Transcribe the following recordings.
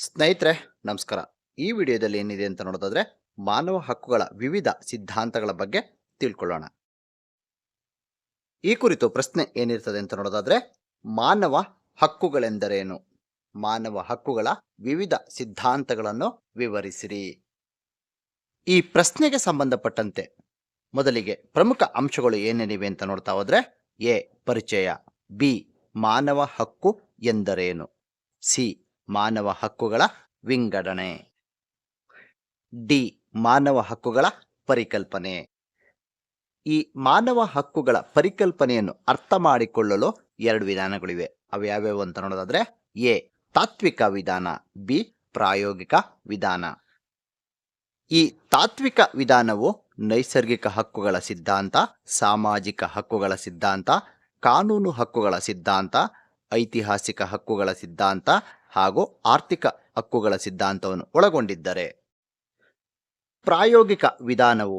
ಸ್ನೇಹಿತರೆ, ನಮಸ್ಕಾರ. ಈ ವಿಡಿಯೋದಲ್ಲಿ ಏನಿದೆ ಅಂತ ನೋಡೋದಾದ್ರೆ ಮಾನವ ಹಕ್ಕುಗಳ ವಿವಿಧ ಸಿದ್ಧಾಂತಗಳ ಬಗ್ಗೆ ತಿಳ್ಕೊಳ್ಳೋಣ. ಈ ಕುರಿತು ಪ್ರಶ್ನೆ ಏನಿರ್ತದೆ ಅಂತ ನೋಡೋದಾದ್ರೆ ಮಾನವ ಹಕ್ಕುಗಳೆಂದರೇನು? ಮಾನವ ಹಕ್ಕುಗಳ ವಿವಿಧ ಸಿದ್ಧಾಂತಗಳನ್ನು ವಿವರಿಸಿರಿ. ಈ ಪ್ರಶ್ನೆಗೆ ಸಂಬಂಧಪಟ್ಟಂತೆ ಮೊದಲಿಗೆ ಪ್ರಮುಖ ಅಂಶಗಳು ಏನೇನಿವೆ ಅಂತ ನೋಡ್ತಾ ಹೋದ್ರೆ ಎ, ಪರಿಚಯ, ಬಿ, ಮಾನವ ಹಕ್ಕು ಎಂದರೇನು? ಸಿ ಮಾನವ ಹಕ್ಕುಗಳ ವಿಂಗಡಣೆ. ಡಿ. ಮಾನವ ಹಕ್ಕುಗಳ ಪರಿಕಲ್ಪನೆ. ಈ ಮಾನವ ಹಕ್ಕುಗಳ ಪರಿಕಲ್ಪನೆಯನ್ನು ಅರ್ಥ ಮಾಡಿಕೊಳ್ಳಲು ಎರಡು ವಿಧಾನಗಳಿವೆ. ಅವು ಯಾವ್ಯಾವು ಅಂತ ನೋಡೋದಾದ್ರೆ, ಎ. ತಾತ್ವಿಕ ವಿಧಾನ, ಬಿ. ಪ್ರಾಯೋಗಿಕ ವಿಧಾನ. ಈ ತಾತ್ವಿಕ ವಿಧಾನವು ನೈಸರ್ಗಿಕ ಹಕ್ಕುಗಳ ಸಿದ್ಧಾಂತ, ಸಾಮಾಜಿಕ ಹಕ್ಕುಗಳ ಸಿದ್ಧಾಂತ, ಕಾನೂನು ಹಕ್ಕುಗಳ ಸಿದ್ಧಾಂತ ಐತಿಹಾಸಿಕ ಹಕ್ಕುಗಳ ಸಿದ್ಧಾಂತ ಹಾಗೂ ಆರ್ಥಿಕ ಹಕ್ಕುಗಳ ಸಿದ್ಧಾಂತವನ್ನು ಒಳಗೊಂಡಿದ್ದರೆ ಪ್ರಾಯೋಗಿಕ ವಿಧಾನವು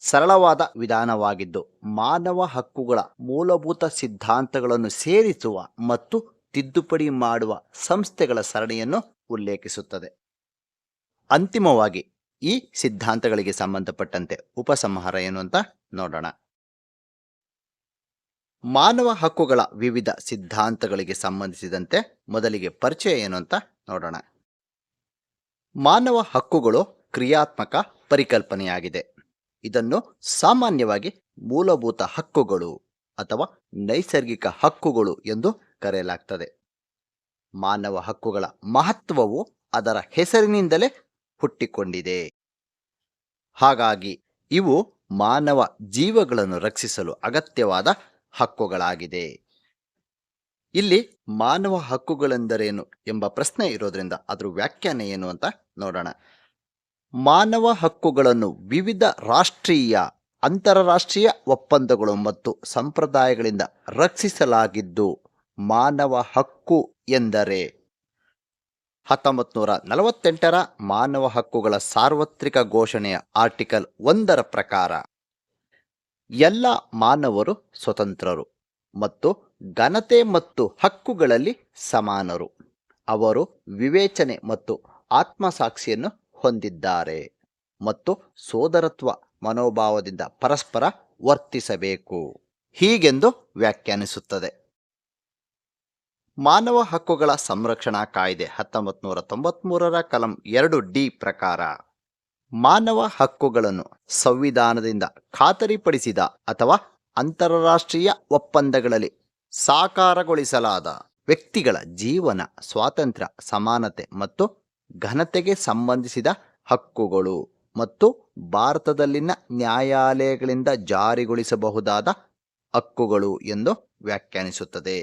ಸರಳವಾದ ವಿಧಾನವಾಗಿದ್ದು ಮಾನವ ಹಕ್ಕುಗಳ ಮೂಲಭೂತ ಸಿದ್ಧಾಂತಗಳನ್ನು ಸೇರಿಸುವ ಮತ್ತು ತಿದ್ದುಪಡಿ ಮಾಡುವ ಸಂಸ್ಥೆಗಳ ಸರಣಿಯನ್ನು ಉಲ್ಲೇಖಿಸುತ್ತದೆ. ಅಂತಿಮವಾಗಿ ಈ ಸಿದ್ಧಾಂತಗಳಿಗೆ ಸಂಬಂಧಪಟ್ಟಂತೆ ಉಪಸಂಹಾರ ಏನು ಅಂತ ನೋಡೋಣ. ಮಾನವ ಹಕ್ಕುಗಳ ವಿವಿಧ ಸಿದ್ಧಾಂತಗಳಿಗೆ ಸಂಬಂಧಿಸಿದಂತೆ ಮೊದಲಿಗೆ ಪರಿಚಯ ಏನು ಅಂತ ನೋಡೋಣ. ಮಾನವ ಹಕ್ಕುಗಳು ಕ್ರಿಯಾತ್ಮಕ ಪರಿಕಲ್ಪನೆಯಾಗಿದೆ. ಇದನ್ನು ಸಾಮಾನ್ಯವಾಗಿ ಮೂಲಭೂತ ಹಕ್ಕುಗಳು ಅಥವಾ ನೈಸರ್ಗಿಕ ಹಕ್ಕುಗಳು ಎಂದು ಕರೆಯಲಾಗ್ತದೆ. ಮಾನವ ಹಕ್ಕುಗಳ ಮಹತ್ವವು ಅದರ ಹೆಸರಿನಿಂದಲೇ ಹುಟ್ಟಿಕೊಂಡಿದೆ. ಹಾಗಾಗಿ ಇವು ಮಾನವ ಜೀವಗಳನ್ನು ರಕ್ಷಿಸಲು ಅಗತ್ಯವಾದ ಹಕ್ಕುಗಳಾಗಿದೆ. ಇಲ್ಲಿ ಮಾನವ ಹಕ್ಕುಗಳೆಂದರೇನು ಎಂಬ ಪ್ರಶ್ನೆ ಇರೋದ್ರಿಂದ ಅದರ ವ್ಯಾಖ್ಯಾನ ಏನು ಅಂತ ನೋಡೋಣ. ಮಾನವ ಹಕ್ಕುಗಳನ್ನು ವಿವಿಧ ರಾಷ್ಟ್ರೀಯ, ಅಂತಾರಾಷ್ಟ್ರೀಯ ಒಪ್ಪಂದಗಳು ಮತ್ತು ಸಂಪ್ರದಾಯಗಳಿಂದ ರಕ್ಷಿಸಲಾಗಿದ್ದು ಮಾನವ ಹಕ್ಕು ಎಂದರೆ ಹತ್ತೊಂಬತ್ತು ನೂರ ನಲವತ್ತೆಂಟರ ಮಾನವ ಹಕ್ಕುಗಳ ಸಾರ್ವತ್ರಿಕ ಘೋಷಣೆಯ ಆರ್ಟಿಕಲ್ ಒಂದರ ಪ್ರಕಾರ. ಎಲ್ಲ ಮಾನವರು ಸ್ವತಂತ್ರರು ಮತ್ತು ಘನತೆ ಮತ್ತು ಹಕ್ಕುಗಳಲ್ಲಿ ಸಮಾನರು. ಅವರು ವಿವೇಚನೆ ಮತ್ತು ಆತ್ಮಸಾಕ್ಷಿಯನ್ನು ಹೊಂದಿದ್ದಾರೆ ಮತ್ತು ಸೋದರತ್ವ ಮನೋಭಾವದಿಂದ ಪರಸ್ಪರ ವರ್ತಿಸಬೇಕು. ಹೀಗೆಂದು ವ್ಯಾಖ್ಯಾನಿಸುತ್ತದೆ. ಮಾನವ ಹಕ್ಕುಗಳ ಸಂರಕ್ಷಣಾ ಕಾಯ್ದೆ ಹತ್ತೊಂಬತ್ತು ನೂರ ತೊಂಬತ್ಮೂರರ ಕಲಂ ಎರಡು ಡಿ ಪ್ರಕಾರ ಮಾನವ ಹಕ್ಕುಗಳನ್ನು ಸಂವಿಧಾನದಿಂದ ಖಾತರಿಪಡಿಸಿದ ಅಥವಾ ಅಂತಾರಾಷ್ಟ್ರೀಯ ಒಪ್ಪಂದಗಳಲ್ಲಿ ಸಾಕಾರಗೊಳಿಸಲಾದ ವ್ಯಕ್ತಿಗಳ ಜೀವನ ಸ್ವಾತಂತ್ರ್ಯ, ಸಮಾನತೆ ಮತ್ತು ಘನತೆಗೆ ಸಂಬಂಧಿಸಿದ ಹಕ್ಕುಗಳು ಮತ್ತು ಭಾರತದಲ್ಲಿನ ನ್ಯಾಯಾಲಯಗಳಿಂದ ಜಾರಿಗೊಳಿಸಬಹುದಾದ ಹಕ್ಕುಗಳು ಎಂದು ವ್ಯಾಖ್ಯಾನಿಸುತ್ತದೆ.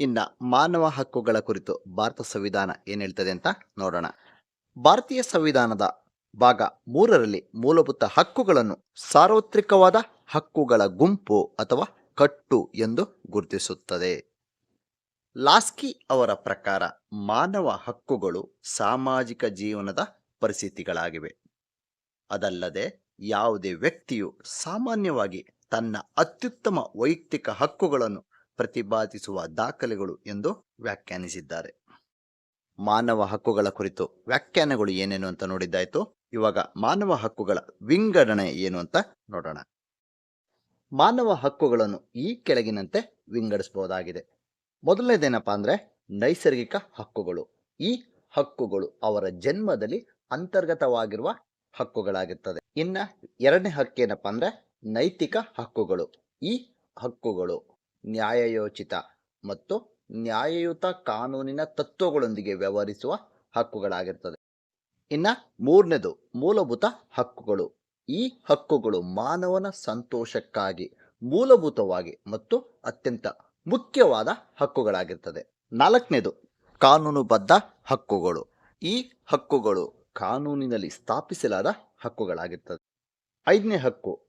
ಇನ್ನ ಮಾನವ ಹಕ್ಕುಗಳ ಕುರಿತು ಭಾರತ ಸಂವಿಧಾನ ಏನು ಹೇಳ್ತದೆ ಅಂತ ನೋಡೋಣ. ಭಾರತೀಯ ಸಂವಿಧಾನದ ಭಾಗ ಮೂರರಲ್ಲಿ ಮೂಲಭೂತ ಹಕ್ಕುಗಳನ್ನು ಸಾರ್ವತ್ರಿಕವಾದ ಹಕ್ಕುಗಳ ಗುಂಪು ಅಥವಾ ಕಟ್ಟು ಎಂದು ಗುರುತಿಸುತ್ತದೆ. ಲಾಸ್ಕಿ ಅವರ ಪ್ರಕಾರ ಮಾನವ ಹಕ್ಕುಗಳು ಸಾಮಾಜಿಕ ಜೀವನದ ಪರಿಸ್ಥಿತಿಗಳಾಗಿವೆ. ಅದಲ್ಲದೆ ಯಾವುದೇ ವ್ಯಕ್ತಿಯು ಸಾಮಾನ್ಯವಾಗಿ ತನ್ನ ಅತ್ಯುತ್ತಮ ವೈಯಕ್ತಿಕ ಹಕ್ಕುಗಳನ್ನು ಪ್ರತಿಪಾದಿಸುವ ದಾಖಲೆಗಳು ಎಂದು ವ್ಯಾಖ್ಯಾನಿಸಿದ್ದಾರೆ. ಮಾನವ ಹಕ್ಕುಗಳ ಕುರಿತು ವ್ಯಾಖ್ಯಾನಗಳು ಏನೇನು ಅಂತ ನೋಡಿದ್ದಾಯ್ತು? ಇವಾಗ ಮಾನವ ಹಕ್ಕುಗಳ ವಿಂಗಡಣೆ ಏನು ಅಂತ ನೋಡೋಣ. ಮಾನವ ಹಕ್ಕುಗಳನ್ನು ಈ ಕೆಳಗಿನಂತೆ ವಿಂಗಡಿಸಬಹುದಾಗಿದೆ. ಮೊದಲನೇದೇನಪ್ಪ ಅಂದ್ರೆ ನೈಸರ್ಗಿಕ ಹಕ್ಕುಗಳು. ಈ ಹಕ್ಕುಗಳು ಅವರ ಜನ್ಮದಲ್ಲಿ ಅಂತರ್ಗತವಾಗಿರುವ ಹಕ್ಕುಗಳಾಗಿರ್ತದೆ. ಇನ್ನ ಎರಡನೇ ಹಕ್ಕೇನಪ್ಪ ಅಂದ್ರೆ ನೈತಿಕ ಹಕ್ಕುಗಳು. ಈ ಹಕ್ಕುಗಳು ನ್ಯಾಯಯೋಚಿತ ಮತ್ತು ನ್ಯಾಯಯುತ ಕಾನೂನಿನ ತತ್ವಗಳೊಂದಿಗೆ ವ್ಯವಹರಿಸುವ ಹಕ್ಕುಗಳಾಗಿರ್ತದೆ. ಇನ್ನ ಮೂರನೇದು ಮೂಲಭೂತ ಹಕ್ಕುಗಳು. ಈ ಹಕ್ಕುಗಳು ಮಾನವನ ಸಂತೋಷಕ್ಕಾಗಿ, ಮೂಲಭೂತವಾಗಿ ಮತ್ತು ಅತ್ಯಂತ ಮುಖ್ಯವಾದ ಹಕ್ಕುಗಳಾಗಿರ್ತದೆ. ನಾಲ್ಕನೇದು, ಕಾನೂನುಬದ್ಧ ಹಕ್ಕುಗಳು. ಈ ಹಕ್ಕುಗಳು ಕಾನೂನಿನಲ್ಲಿ ಸ್ಥಾಪಿಸಲಾದ ಹಕ್ಕುಗಳಾಗಿರ್ತದೆ. ಐದನೇ ಹಕ್ಕು,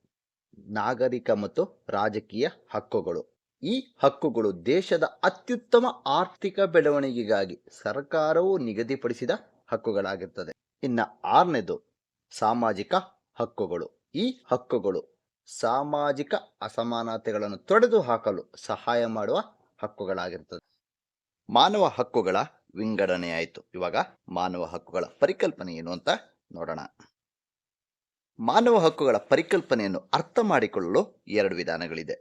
ನಾಗರಿಕ ಮತ್ತು ರಾಜಕೀಯ ಹಕ್ಕುಗಳು. ಈ ಹಕ್ಕುಗಳು ದೇಶದ ಅತ್ಯುತ್ತಮ ಆರ್ಥಿಕ ಬೆಳವಣಿಗೆಗಾಗಿ ಸರ್ಕಾರವು ನಿಗದಿಪಡಿಸಿದ ಹಕ್ಕುಗಳಾಗಿರ್ತದೆ. ಇನ್ನ ಆರನೇದು ಸಾಮಾಜಿಕ ಹಕ್ಕುಗಳು. ಈ ಹಕ್ಕುಗಳು ಸಾಮಾಜಿಕ ಅಸಮಾನತೆಗಳನ್ನು ತೊಡೆದು ಹಾಕಲು ಸಹಾಯ ಮಾಡುವ ಹಕ್ಕುಗಳಾಗಿರ್ತದೆ. ಮಾನವ ಹಕ್ಕುಗಳ ವಿಂಗಡಣೆ ಆಯಿತು. ಇವಾಗ ಮಾನವ ಹಕ್ಕುಗಳ ಪರಿಕಲ್ಪನೆ ಏನು ಅಂತ ನೋಡೋಣ. ಮಾನವ ಹಕ್ಕುಗಳ ಪರಿಕಲ್ಪನೆಯನ್ನು ಅರ್ಥ ಮಾಡಿಕೊಳ್ಳಲು ಎರಡು ವಿಧಾನಗಳಿದೆ.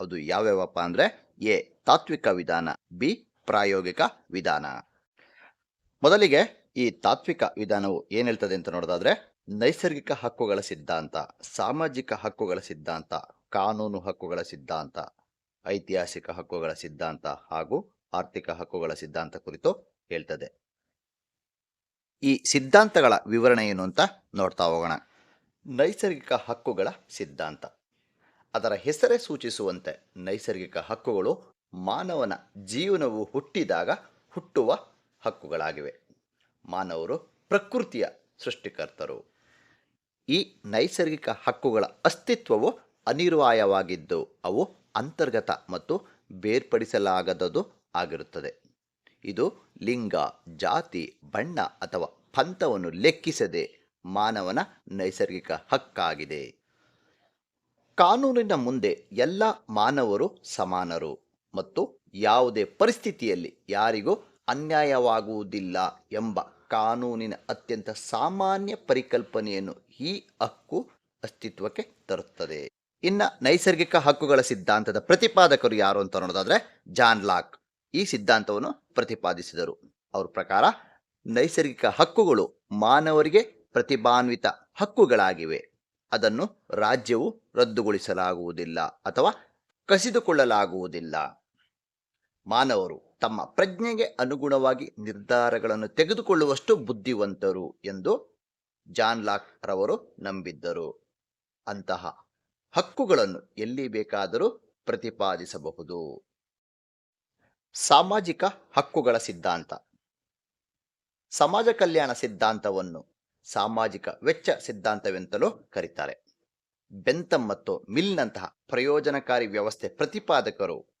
ಅದು ಯಾವ್ಯಾವಪ್ಪ ಅಂದರೆ ಎ, ತಾತ್ವಿಕ ವಿಧಾನ, ಬಿ, ಪ್ರಾಯೋಗಿಕ ವಿಧಾನ. ಮೊದಲಿಗೆ ಈ ತಾತ್ವಿಕ ವಿಧಾನವು ಏನು ಹೇಳ್ತದೆ ಅಂತ ನೋಡೋದಾದ್ರೆ, ನೈಸರ್ಗಿಕ ಹಕ್ಕುಗಳ ಸಿದ್ಧಾಂತ, ಸಾಮಾಜಿಕ ಹಕ್ಕುಗಳ ಸಿದ್ಧಾಂತ, ಕಾನೂನು ಹಕ್ಕುಗಳ ಸಿದ್ಧಾಂತ, ಐತಿಹಾಸಿಕ ಹಕ್ಕುಗಳ ಸಿದ್ಧಾಂತ ಹಾಗೂ ಆರ್ಥಿಕ ಹಕ್ಕುಗಳ ಸಿದ್ಧಾಂತ ಕುರಿತು ಹೇಳ್ತದೆ. ಈ ಸಿದ್ಧಾಂತಗಳ ವಿವರಣೆ ಏನು ಅಂತ ನೋಡ್ತಾ ಹೋಗೋಣ. ನೈಸರ್ಗಿಕ ಹಕ್ಕುಗಳ ಸಿದ್ಧಾಂತ. ಅದರ ಹೆಸರೇ ಸೂಚಿಸುವಂತೆ ನೈಸರ್ಗಿಕ ಹಕ್ಕುಗಳು ಮಾನವನ ಜೀವನವು ಹುಟ್ಟಿದಾಗ ಹುಟ್ಟುವ ಹಕ್ಕುಗಳಾಗಿವೆ. ಮಾನವರು ಪ್ರಕೃತಿಯ ಸೃಷ್ಟಿಕರ್ತರು. ಈ ನೈಸರ್ಗಿಕ ಹಕ್ಕುಗಳ ಅಸ್ತಿತ್ವವು ಅನಿರ್ವಾಯವಾಗಿದ್ದು, ಅವು ಅಂತರ್ಗತ ಮತ್ತು ಬೇರ್ಪಡಿಸಲಾಗದದು ಆಗಿರುತ್ತದೆ. ಇದು ಲಿಂಗ, ಜಾತಿ, ಬಣ್ಣ ಅಥವಾ ಪಂಥವನ್ನು ಲೆಕ್ಕಿಸದೆ ಮಾನವನ ನೈಸರ್ಗಿಕ ಹಕ್ಕಾಗಿದೆ. ಕಾನೂನಿನ ಮುಂದೆ ಎಲ್ಲ ಮಾನವರು ಸಮಾನರು ಮತ್ತು ಯಾವುದೇ ಪರಿಸ್ಥಿತಿಯಲ್ಲಿ ಯಾರಿಗೂ ಅನ್ಯಾಯವಾಗುವುದಿಲ್ಲ ಎಂಬ ಕಾನೂನಿನ ಅತ್ಯಂತ ಸಾಮಾನ್ಯ ಪರಿಕಲ್ಪನೆಯನ್ನು ಈ ಹಕ್ಕು ಅಸ್ತಿತ್ವಕ್ಕೆ ತರುತ್ತದೆ. ಇನ್ನ ನೈಸರ್ಗಿಕ ಹಕ್ಕುಗಳ ಸಿದ್ಧಾಂತದ ಪ್ರತಿಪಾದಕರು ಯಾರು ಅಂತ ನೋಡೋದಾದ್ರೆ ಜಾನ್ ಲಾಕ್. ಈ ಸಿದ್ಧಾಂತವನ್ನು ಪ್ರತಿಪಾದಿಸಿದರು. ಅವ್ರ ಪ್ರಕಾರ ನೈಸರ್ಗಿಕ ಹಕ್ಕುಗಳು ಮಾನವರಿಗೆ ಪ್ರತಿಭಾನ್ವಿತ ಹಕ್ಕುಗಳಾಗಿವೆ. ಅದನ್ನು ರಾಜ್ಯವು ರದ್ದುಗೊಳಿಸಲಾಗುವುದಿಲ್ಲ ಅಥವಾ ಕಸಿದುಕೊಳ್ಳಲಾಗುವುದಿಲ್ಲ. ಮಾನವರು ತಮ್ಮ ಪ್ರಜ್ಞೆಗೆ ಅನುಗುಣವಾಗಿ ನಿರ್ಧಾರಗಳನ್ನು ತೆಗೆದುಕೊಳ್ಳುವಷ್ಟು ಬುದ್ಧಿವಂತರು ಎಂದು ಜಾನ್ ಲಾಕ್ ರವರು ನಂಬಿದ್ದರು. ಅಂತಹ ಹಕ್ಕುಗಳನ್ನು ಎಲ್ಲಿ ಬೇಕಾದರೂ ಪ್ರತಿಪಾದಿಸಬಹುದು. ಸಾಮಾಜಿಕ ಹಕ್ಕುಗಳ ಸಿದ್ಧಾಂತ. ಸಮಾಜ ಕಲ್ಯಾಣ ಸಿದ್ಧಾಂತವನ್ನು ಸಾಮಾಜಿಕ ವೆಚ್ಚ ಸಿದ್ಧಾಂತವೆಂತಲೂ ಕರೀತಾರೆ. ಬೆಂತಮ್ ಮತ್ತು ಮಿಲ್ನಂತಹ ಪ್ರಯೋಜನಕಾರಿ ವ್ಯವಸ್ಥೆ ಪ್ರತಿಪಾದಕರು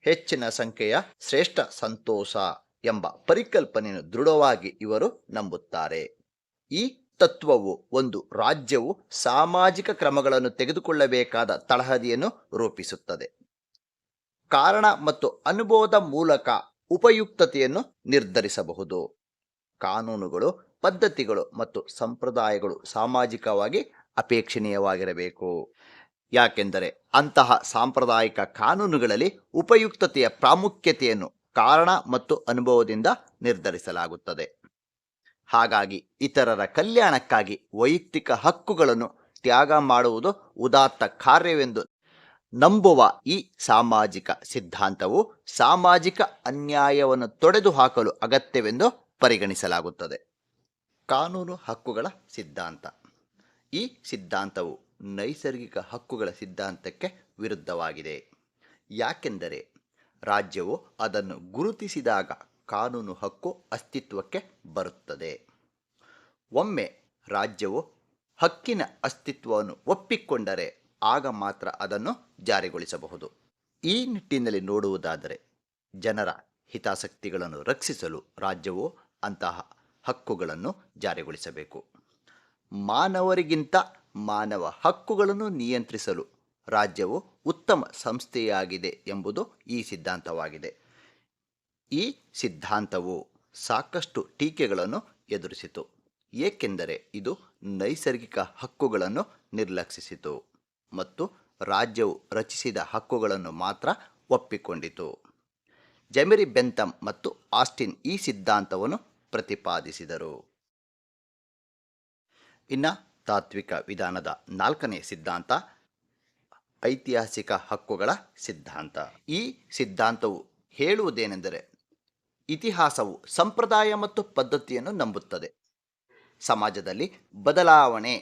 ಹೆಚ್ಚಿನ ಸಂಖ್ಯೆಯ ಶ್ರೇಷ್ಠ ಸಂತೋಷ ಎಂಬ ಪರಿಕಲ್ಪನೆಯನ್ನು ದೃಢವಾಗಿ ಇವರು ನಂಬುತ್ತಾರೆ. ಈ ತತ್ವವು ಒಂದು ರಾಜ್ಯವು ಸಾಮಾಜಿಕ ಕ್ರಮಗಳನ್ನು ತೆಗೆದುಕೊಳ್ಳಬೇಕಾದ ತಳಹದಿಯನ್ನು ರೂಪಿಸುತ್ತದೆ. ಕಾರಣ ಮತ್ತು ಅನುಭವದ ಮೂಲಕ ಉಪಯುಕ್ತತೆಯನ್ನು ನಿರ್ಧರಿಸಬಹುದು. ಕಾನೂನುಗಳು, ಪದ್ಧತಿಗಳು ಮತ್ತು ಸಂಪ್ರದಾಯಗಳು ಸಾಮಾಜಿಕವಾಗಿ ಅಪೇಕ್ಷಣೀಯವಾಗಿರಬೇಕು. ಯಾಕೆಂದರೆ ಅಂತಹ ಸಾಂಪ್ರದಾಯಿಕ ಕಾನೂನುಗಳಲ್ಲಿ ಉಪಯುಕ್ತತೆಯ ಪ್ರಾಮುಖ್ಯತೆಯನ್ನು ಕಾರಣ ಮತ್ತು ಅನುಭವದಿಂದ ನಿರ್ಧರಿಸಲಾಗುತ್ತದೆ. ಹಾಗಾಗಿ ಇತರರ ಕಲ್ಯಾಣಕ್ಕಾಗಿ ವೈಯಕ್ತಿಕ ಹಕ್ಕುಗಳನ್ನು ತ್ಯಾಗ ಮಾಡುವುದು ಉದಾತ್ತ ಕಾರ್ಯವೆಂದು ನಂಬುವ ಈ ಸಾಮಾಜಿಕ ಸಿದ್ಧಾಂತವು ಸಾಮಾಜಿಕ ಅನ್ಯಾಯವನ್ನು ತೊಡೆದು ಹಾಕಲು ಅಗತ್ಯವೆಂದು ಪರಿಗಣಿಸಲಾಗುತ್ತದೆ. ಕಾನೂನು ಹಕ್ಕುಗಳ ಸಿದ್ಧಾಂತ. ಈ ಸಿದ್ಧಾಂತವು ನೈಸರ್ಗಿಕ ಹಕ್ಕುಗಳ ಸಿದ್ಧಾಂತಕ್ಕೆ ವಿರುದ್ಧವಾಗಿದೆ. ಯಾಕೆಂದರೆ ರಾಜ್ಯವು ಅದನ್ನು ಗುರುತಿಸಿದಾಗ ಕಾನೂನು ಹಕ್ಕು ಅಸ್ತಿತ್ವಕ್ಕೆ ಬರುತ್ತದೆ. ಒಮ್ಮೆ ರಾಜ್ಯವು ಹಕ್ಕಿನ ಅಸ್ತಿತ್ವವನ್ನು ಒಪ್ಪಿಕೊಂಡರೆ ಆಗ ಮಾತ್ರ ಅದನ್ನು ಜಾರಿಗೊಳಿಸಬಹುದು. ಈ ನಿಟ್ಟಿನಲ್ಲಿ ನೋಡುವುದಾದರೆ ಜನರ ಹಿತಾಸಕ್ತಿಗಳನ್ನು ರಕ್ಷಿಸಲು ರಾಜ್ಯವು ಅಂತಹ ಹಕ್ಕುಗಳನ್ನು ಜಾರಿಗೊಳಿಸಬೇಕು. ಮಾನವರಿಗಿಂತ ಮಾನವ ಹಕ್ಕುಗಳನ್ನು ನಿಯಂತ್ರಿಸಲು ರಾಜ್ಯವು ಉತ್ತಮ ಸಂಸ್ಥೆಯಾಗಿದೆ ಎಂಬುದು ಈ ಸಿದ್ಧಾಂತವಾಗಿದೆ. ಈ ಸಿದ್ಧಾಂತವು ಸಾಕಷ್ಟು ಟೀಕೆಗಳನ್ನು ಎದುರಿಸಿತು. ಏಕೆಂದರೆ ಇದು ನೈಸರ್ಗಿಕ ಹಕ್ಕುಗಳನ್ನು ನಿರ್ಲಕ್ಷಿಸಿತು ಮತ್ತು ರಾಜ್ಯವು ರಚಿಸಿದ ಹಕ್ಕುಗಳನ್ನು ಮಾತ್ರ ಒಪ್ಪಿಕೊಂಡಿತು. ಜೆಮಿರಿ ಬೆಂತಮ್ ಮತ್ತು ಆಸ್ಟಿನ್ ಈ ಸಿದ್ಧಾಂತವನ್ನು ಪ್ರತಿಪಾದಿಸಿದರು. ಇನ್ನು ತಾತ್ವಿಕ ವಿಧಾನದ ನಾಲ್ಕನೇ ಸಿದ್ಧಾಂತ, ಐತಿಹಾಸಿಕ ಹಕ್ಕುಗಳ ಸಿದ್ಧಾಂತ. ಈ ಸಿದ್ಧಾಂತವು ಹೇಳುವುದೇನೆಂದರೆ, ಇತಿಹಾಸವು ಸಂಪ್ರದಾಯ ಮತ್ತು ಪದ್ಧತಿಯನ್ನು ನಂಬುತ್ತದೆ. ಸಮಾಜದಲ್ಲಿ ಬದಲಾವಣೆ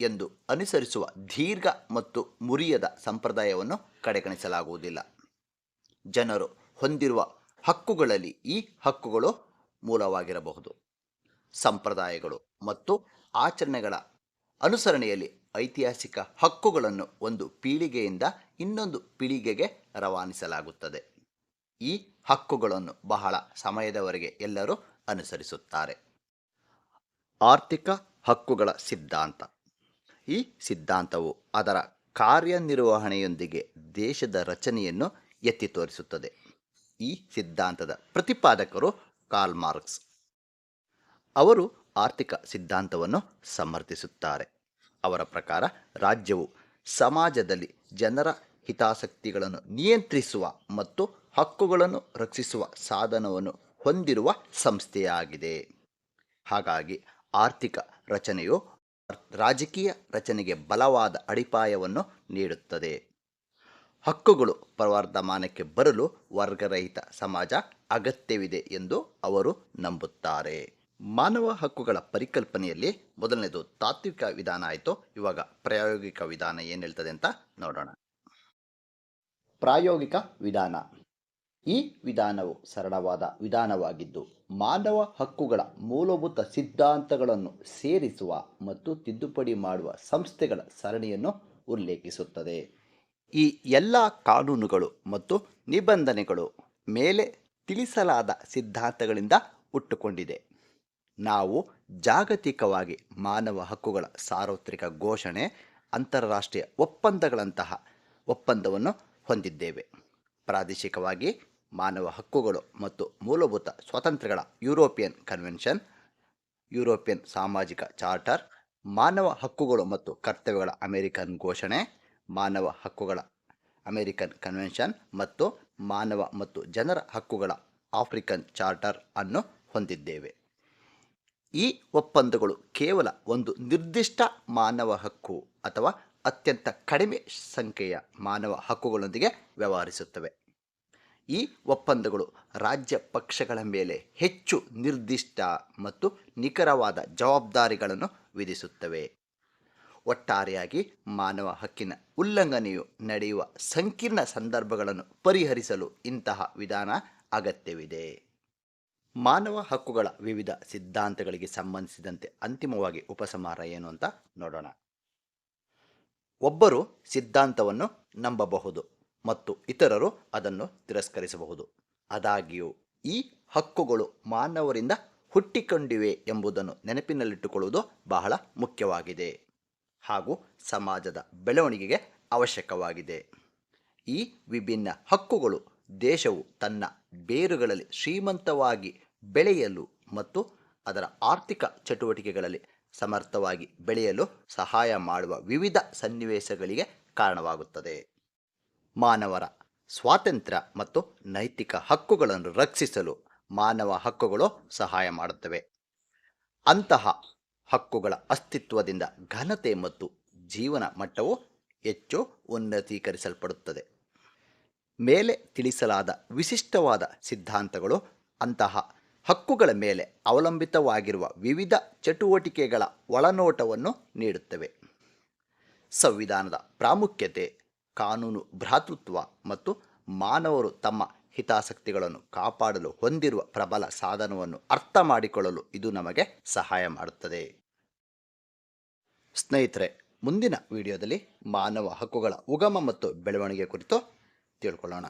ಎಂದು ಅನುಸರಿಸುವ ದೀರ್ಘ ಮತ್ತು ಮುರಿಯದ ಸಂಪ್ರದಾಯವನ್ನು ಕಡೆಗಣಿಸಲಾಗುವುದಿಲ್ಲ. ಜನರು ಹೊಂದಿರುವ ಹಕ್ಕುಗಳಲ್ಲಿ ಈ ಹಕ್ಕುಗಳು ಮೂಲವಾಗಿರಬಹುದು. ಸಂಪ್ರದಾಯಗಳು ಮತ್ತು ಆಚರಣೆಗಳ ಅನುಸರಣೆಯಲ್ಲಿ ಐತಿಹಾಸಿಕ ಹಕ್ಕುಗಳನ್ನು ಒಂದು ಪೀಳಿಗೆಯಿಂದ ಇನ್ನೊಂದು ಪೀಳಿಗೆಗೆ ರವಾನಿಸಲಾಗುತ್ತದೆ. ಈ ಹಕ್ಕುಗಳನ್ನು ಬಹಳ ಸಮಯದವರೆಗೆ ಎಲ್ಲರೂ ಅನುಸರಿಸುತ್ತಾರೆ. ಆರ್ಥಿಕ ಹಕ್ಕುಗಳ ಸಿದ್ಧಾಂತ. ಈ ಸಿದ್ಧಾಂತವು ಅದರ ಕಾರ್ಯನಿರ್ವಹಣೆಯೊಂದಿಗೆ ದೇಶದ ರಚನೆಯನ್ನು ಎತ್ತಿ ತೋರಿಸುತ್ತದೆ. ಈ ಸಿದ್ಧಾಂತದ ಪ್ರತಿಪಾದಕರು ಕಾರ್ಲ್ ಮಾರ್ಕ್ಸ್. ಅವರು ಆರ್ಥಿಕ ಸಿದ್ಧಾಂತವನ್ನು ಸಮರ್ಥಿಸುತ್ತಾರೆ. ಅವರ ಪ್ರಕಾರ ರಾಜ್ಯವು ಸಮಾಜದಲ್ಲಿ ಜನರ ಹಿತಾಸಕ್ತಿಗಳನ್ನು ನಿಯಂತ್ರಿಸುವ ಮತ್ತು ಹಕ್ಕುಗಳನ್ನು ರಕ್ಷಿಸುವ ಸಾಧನವನ್ನು ಹೊಂದಿರುವ ಸಂಸ್ಥೆಯಾಗಿದೆ. ಹಾಗಾಗಿ ಆರ್ಥಿಕ ರಚನೆಯು ರಾಜಕೀಯ ರಚನೆಗೆ ಬಲವಾದ ಅಡಿಪಾಯವನ್ನು ನೀಡುತ್ತದೆ. ಹಕ್ಕುಗಳು ಪ್ರವರ್ಧಮಾನಕ್ಕೆ ಬರಲು ವರ್ಗರಹಿತ ಸಮಾಜ ಅಗತ್ಯವಿದೆ ಎಂದು ಅವರು ನಂಬುತ್ತಾರೆ. ಮಾನವ ಹಕ್ಕುಗಳ ಪರಿಕಲ್ಪನೆಯಲ್ಲಿ ಮೊದಲನೇದು ತಾತ್ವಿಕ ವಿಧಾನ ಆಯಿತು. ಇವಾಗ ಪ್ರಾಯೋಗಿಕ ವಿಧಾನ ಏನು ಹೇಳ್ತದೆ ಅಂತ ನೋಡೋಣ. ಪ್ರಾಯೋಗಿಕ ವಿಧಾನ. ಈ ವಿಧಾನವು ಸರಳವಾದ ವಿಧಾನವಾಗಿದ್ದು, ಮಾನವ ಹಕ್ಕುಗಳ ಮೂಲಭೂತ ಸಿದ್ಧಾಂತಗಳನ್ನು ಸೇರಿಸುವ ಮತ್ತು ತಿದ್ದುಪಡಿ ಮಾಡುವ ಸಂಸ್ಥೆಗಳ ಸರಣಿಯನ್ನು ಉಲ್ಲೇಖಿಸುತ್ತದೆ. ಈ ಎಲ್ಲ ಕಾನೂನುಗಳು ಮತ್ತು ನಿಬಂಧನೆಗಳು ಮೇಲೆ ತಿಳಿಸಲಾದ ಸಿದ್ಧಾಂತಗಳಿಂದ ಹುಟ್ಟುಕೊಂಡಿದೆ. ನಾವು ಜಾಗತಿಕವಾಗಿ ಮಾನವ ಹಕ್ಕುಗಳ ಸಾರ್ವತ್ರಿಕ ಘೋಷಣೆ, ಅಂತಾರಾಷ್ಟ್ರೀಯ ಒಪ್ಪಂದಗಳಂತಹ ಒಪ್ಪಂದವನ್ನು ಹೊಂದಿದ್ದೇವೆ. ಪ್ರಾದೇಶಿಕವಾಗಿ ಮಾನವ ಹಕ್ಕುಗಳು ಮತ್ತು ಮೂಲಭೂತ ಸ್ವಾತಂತ್ರ್ಯಗಳ ಯುರೋಪಿಯನ್ ಕನ್ವೆನ್ಷನ್, ಯುರೋಪಿಯನ್ ಸಾಮಾಜಿಕ ಚಾರ್ಟರ್, ಮಾನವ ಹಕ್ಕುಗಳು ಮತ್ತು ಕರ್ತವ್ಯಗಳ ಅಮೆರಿಕನ್ ಘೋಷಣೆ, ಮಾನವ ಹಕ್ಕುಗಳ ಅಮೆರಿಕನ್ ಕನ್ವೆನ್ಷನ್ ಮತ್ತು ಮಾನವ ಮತ್ತು ಜನರ ಹಕ್ಕುಗಳ ಆಫ್ರಿಕನ್ ಚಾರ್ಟರ್ ಅನ್ನು ಹೊಂದಿದ್ದೇವೆ. ಈ ಒಪ್ಪಂದಗಳು ಕೇವಲ ಒಂದು ನಿರ್ದಿಷ್ಟ ಮಾನವ ಹಕ್ಕು ಅಥವಾ ಅತ್ಯಂತ ಕಡಿಮೆ ಸಂಖ್ಯೆಯ ಮಾನವ ಹಕ್ಕುಗಳೊಂದಿಗೆ ವ್ಯವಹರಿಸುತ್ತವೆ. ಈ ಒಪ್ಪಂದಗಳು ರಾಜ್ಯ ಪಕ್ಷಗಳ ಮೇಲೆ ಹೆಚ್ಚು ನಿರ್ದಿಷ್ಟ ಮತ್ತು ನಿಖರವಾದ ಜವಾಬ್ದಾರಿಗಳನ್ನು ವಿಧಿಸುತ್ತವೆ. ಒಟ್ಟಾರೆಯಾಗಿ ಮಾನವ ಹಕ್ಕಿನ ಉಲ್ಲಂಘನೆಯು ನಡೆಯುವ ಸಂಕೀರ್ಣ ಸಂದರ್ಭಗಳನ್ನು ಪರಿಹರಿಸಲು ಇಂತಹ ವಿಧಾನ ಅಗತ್ಯವಿದೆ. ಮಾನವ ಹಕ್ಕುಗಳ ವಿವಿಧ ಸಿದ್ಧಾಂತಗಳಿಗೆ ಸಂಬಂಧಿಸಿದಂತೆ ಅಂತಿಮವಾಗಿ ಉಪಸಮಾರ ಏನು ಅಂತ ನೋಡೋಣ. ಒಬ್ಬರು ಸಿದ್ಧಾಂತವನ್ನು ನಂಬಬಹುದು ಮತ್ತು ಇತರರು ಅದನ್ನು ತಿರಸ್ಕರಿಸಬಹುದು. ಆದಾಗ್ಯೂ, ಈ ಹಕ್ಕುಗಳು ಮಾನವರಿಂದ ಹುಟ್ಟಿಕೊಂಡಿವೆ ಎಂಬುದನ್ನು ನೆನಪಿನಲ್ಲಿಟ್ಟುಕೊಳ್ಳುವುದು ಬಹಳ ಮುಖ್ಯವಾಗಿದೆ ಹಾಗೂ ಸಮಾಜದ ಬೆಳವಣಿಗೆಗೆ ಅವಶ್ಯಕವಾಗಿದೆ. ಈ ವಿಭಿನ್ನ ಹಕ್ಕುಗಳು ದೇಶವು ತನ್ನ ಬೇರುಗಳಲ್ಲಿ ಶ್ರೀಮಂತವಾಗಿ ಬೆಳೆಯಲು ಮತ್ತು ಅದರ ಆರ್ಥಿಕ ಚಟುವಟಿಕೆಗಳಲ್ಲಿ ಸಮರ್ಥವಾಗಿ ಬೆಳೆಯಲು ಸಹಾಯ ಮಾಡುವ ವಿವಿಧ ಸನ್ನಿವೇಶಗಳಿಗೆ ಕಾರಣವಾಗುತ್ತದೆ. ಮಾನವರ ಸ್ವಾತಂತ್ರ್ಯ ಮತ್ತು ನೈತಿಕ ಹಕ್ಕುಗಳನ್ನು ರಕ್ಷಿಸಲು ಮಾನವ ಹಕ್ಕುಗಳು ಸಹಾಯ ಮಾಡುತ್ತವೆ. ಅಂತಹ ಹಕ್ಕುಗಳ ಅಸ್ತಿತ್ವದಿಂದ ಘನತೆ ಮತ್ತು ಜೀವನ ಮಟ್ಟವು ಹೆಚ್ಚು ಉನ್ನತೀಕರಿಸಲ್ಪಡುತ್ತದೆ. ಮೇಲೆ ತಿಳಿಸಲಾದ ವಿಶಿಷ್ಟವಾದ ಸಿದ್ಧಾಂತಗಳು ಅಂತಹ ಹಕ್ಕುಗಳ ಮೇಲೆ ಅವಲಂಬಿತವಾಗಿರುವ ವಿವಿಧ ಚಟುವಟಿಕೆಗಳ ಒಳನೋಟವನ್ನು ನೀಡುತ್ತವೆ. ಸಂವಿಧಾನದ ಪ್ರಾಮುಖ್ಯತೆ, ಕಾನೂನು ಭ್ರಾತೃತ್ವ ಮತ್ತು ಮಾನವರು ತಮ್ಮ ಹಿತಾಸಕ್ತಿಗಳನ್ನು ಕಾಪಾಡಲು ಹೊಂದಿರುವ ಪ್ರಬಲ ಸಾಧನವನ್ನು ಅರ್ಥ ಮಾಡಿಕೊಳ್ಳಲು ಇದು ನಮಗೆ ಸಹಾಯ ಮಾಡುತ್ತದೆ. ಸ್ನೇಹಿತರೆ, ಮುಂದಿನ ವಿಡಿಯೋದಲ್ಲಿ ಮಾನವ ಹಕ್ಕುಗಳ ಉಗಮ ಮತ್ತು ಬೆಳವಣಿಗೆ ಕುರಿತು ತಿಳ್ಕೊಳ್ಳೋಣ.